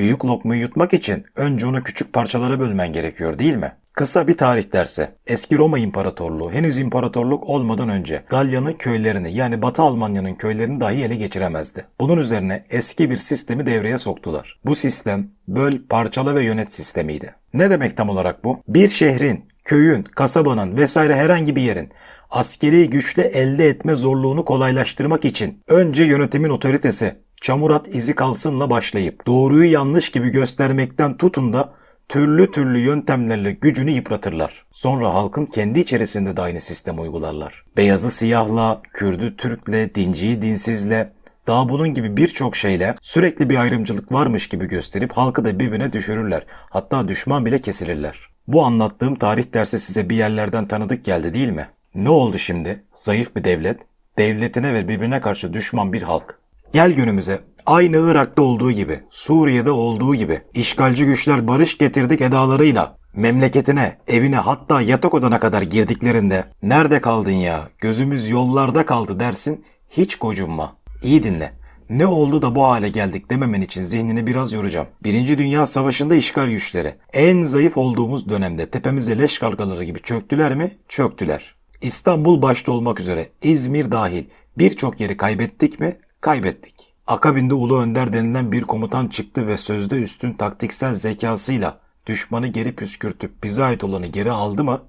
Büyük lokmayı yutmak için önce onu küçük parçalara bölmen gerekiyor değil mi? Kısa bir tarih dersi. Eski Roma İmparatorluğu henüz imparatorluk olmadan önce Galya'nın köylerini yani Batı Almanya'nın köylerini dahi ele geçiremezdi. Bunun üzerine eski bir sistemi devreye soktular. Bu sistem böl, parçala ve yönet sistemiydi. Ne demek tam olarak bu? Bir şehrin, köyün, kasabanın vesaire herhangi bir yerin askeri güçle elde etme zorluğunu kolaylaştırmak için önce yönetimin otoritesi çamurat izi kalsınla başlayıp doğruyu yanlış gibi göstermekten tutun da türlü türlü yöntemlerle gücünü yıpratırlar. Sonra halkın kendi içerisinde de aynı sistem uygularlar. Beyazı siyahla, Kürdü Türk'le, dinciyi dinsizle, daha bunun gibi birçok şeyle sürekli bir ayrımcılık varmış gibi gösterip halkı da birbirine düşürürler. Hatta düşman bile kesilirler. Bu anlattığım tarih dersi size bir yerlerden tanıdık geldi değil mi? Ne oldu şimdi? Zayıf bir devlet, devletine ve birbirine karşı düşman bir halk. Gel günümüze. Aynı Irak'ta olduğu gibi, Suriye'de olduğu gibi işgalci güçler barış getirdik edalarıyla memleketine, evine hatta yatak odana kadar girdiklerinde nerede kaldın ya, gözümüz yollarda kaldı dersin hiç gocunma. İyi dinle. Ne oldu da bu hale geldik dememen için zihnini biraz yoracağım. Birinci Dünya Savaşı'nda işgal güçleri en zayıf olduğumuz dönemde tepemize leş kargaları gibi çöktüler mi? Çöktüler. İstanbul başta olmak üzere İzmir dahil birçok yeri kaybettik mi? Kaybettik. Akabinde Ulu Önder denilen bir komutan çıktı ve sözde üstün taktiksel zekasıyla düşmanı geri püskürtüp bize ait olanı geri aldı mı?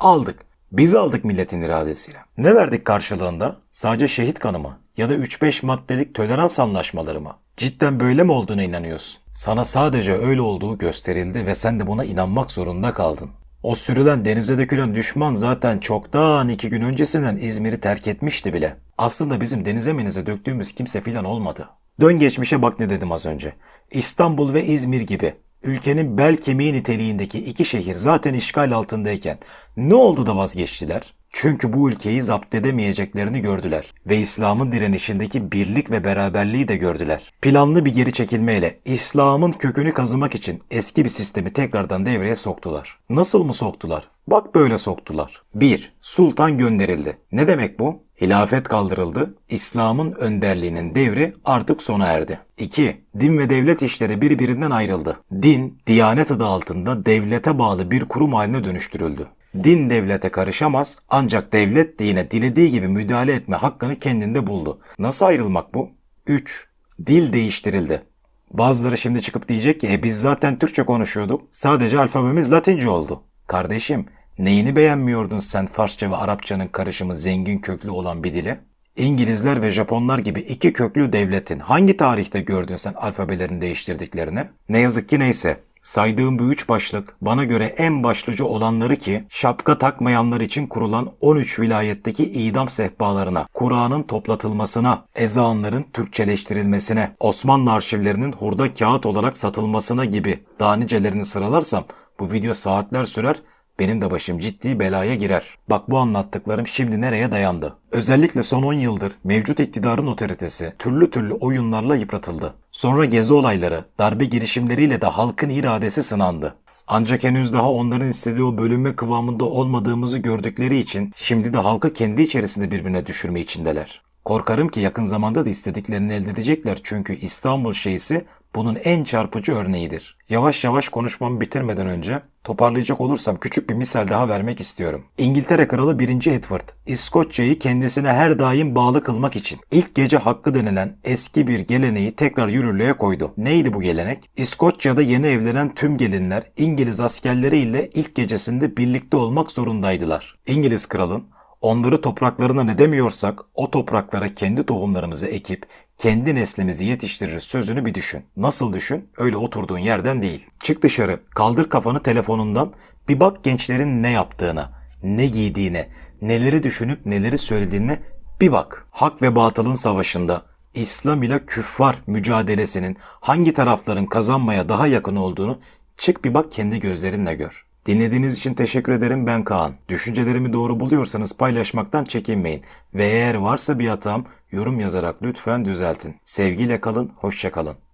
Aldık. Biz aldık milletin iradesiyle. Ne verdik karşılığında? Sadece şehit kanı mı? Ya da 3-5 maddelik tolerans anlaşmaları mı? Cidden böyle mi olduğuna inanıyorsun? Sana sadece öyle olduğu gösterildi ve sen de buna inanmak zorunda kaldın. O sürülen denize dökülen düşman zaten çoktan iki gün öncesinden İzmir'i terk etmişti bile. Aslında bizim denize menize döktüğümüz kimse filan olmadı. Dön geçmişe bak ne dedim az önce. İstanbul ve İzmir gibi ülkenin bel kemiği niteliğindeki iki şehir zaten işgal altındayken ne oldu da vazgeçtiler? Çünkü bu ülkeyi zapt edemeyeceklerini gördüler ve İslam'ın direnişindeki birlik ve beraberliği de gördüler. Planlı bir geri çekilmeyle İslam'ın kökünü kazımak için eski bir sistemi tekrardan devreye soktular. Nasıl mı soktular? Bak böyle soktular. 1. Sultan gönderildi. Ne demek bu? Hilafet kaldırıldı. İslam'ın önderliğinin devri artık sona erdi. 2. Din ve devlet işleri birbirinden ayrıldı. Din, Diyanet adı altında devlete bağlı bir kurum haline dönüştürüldü. Din devlete karışamaz ancak devlet dine dilediği gibi müdahale etme hakkını kendinde buldu. Nasıl ayrılmak bu? 3. Dil değiştirildi. Bazıları şimdi çıkıp diyecek ki e biz zaten Türkçe konuşuyorduk. Sadece alfabemiz Latince oldu. Kardeşim neyini beğenmiyordun sen Farsça ve Arapçanın karışımı zengin köklü olan bir dile? İngilizler ve Japonlar gibi iki köklü devletin hangi tarihte gördün sen alfabelerini değiştirdiklerini? Ne yazık ki neyse. Saydığım bu üç başlık bana göre en başlıca olanları ki şapka takmayanlar için kurulan 13 vilayetteki idam sehpalarına, Kur'an'ın toplatılmasına, ezanların Türkçeleştirilmesine, Osmanlı arşivlerinin hurda kağıt olarak satılmasına gibi daha sıralarsam bu video saatler sürer benim de başım ciddi belaya girer. Bak bu anlattıklarım şimdi nereye dayandı? Özellikle son 10 yıldır mevcut iktidarın otoritesi türlü türlü oyunlarla yıpratıldı. Sonra gezi olayları, darbe girişimleriyle de halkın iradesi sınandı. Ancak henüz daha onların istediği o bölünme kıvamında olmadığımızı gördükleri için şimdi de halkı kendi içerisinde birbirine düşürme içindeler. Korkarım ki yakın zamanda da istediklerini elde edecekler çünkü İstanbul şeysi bunun en çarpıcı örneğidir. Yavaş yavaş konuşmamı bitirmeden önce toparlayacak olursam küçük bir misal daha vermek istiyorum. İngiltere Kralı 1. Edward, İskoçya'yı kendisine her daim bağlı kılmak için ilk gece hakkı denilen eski bir geleneği tekrar yürürlüğe koydu. Neydi bu gelenek? İskoçya'da yeni evlenen tüm gelinler İngiliz askerleriyle ilk gecesinde birlikte olmak zorundaydılar. İngiliz kralın Onları topraklarına ne demiyorsak o topraklara kendi tohumlarımızı ekip kendi neslimizi yetiştiririz sözünü bir düşün. Nasıl düşün? Öyle oturduğun yerden değil. Çık dışarı, kaldır kafanı telefonundan, bir bak gençlerin ne yaptığına, ne giydiğine, neleri düşünüp neleri söylediğine bir bak. Hak ve batılın savaşında İslam ile küffar mücadelesinin hangi tarafların kazanmaya daha yakın olduğunu çık bir bak kendi gözlerinle gör. Dinlediğiniz için teşekkür ederim ben Kaan. Düşüncelerimi doğru buluyorsanız paylaşmaktan çekinmeyin. Ve eğer varsa bir hatam yorum yazarak lütfen düzeltin. Sevgiyle kalın, hoşça kalın.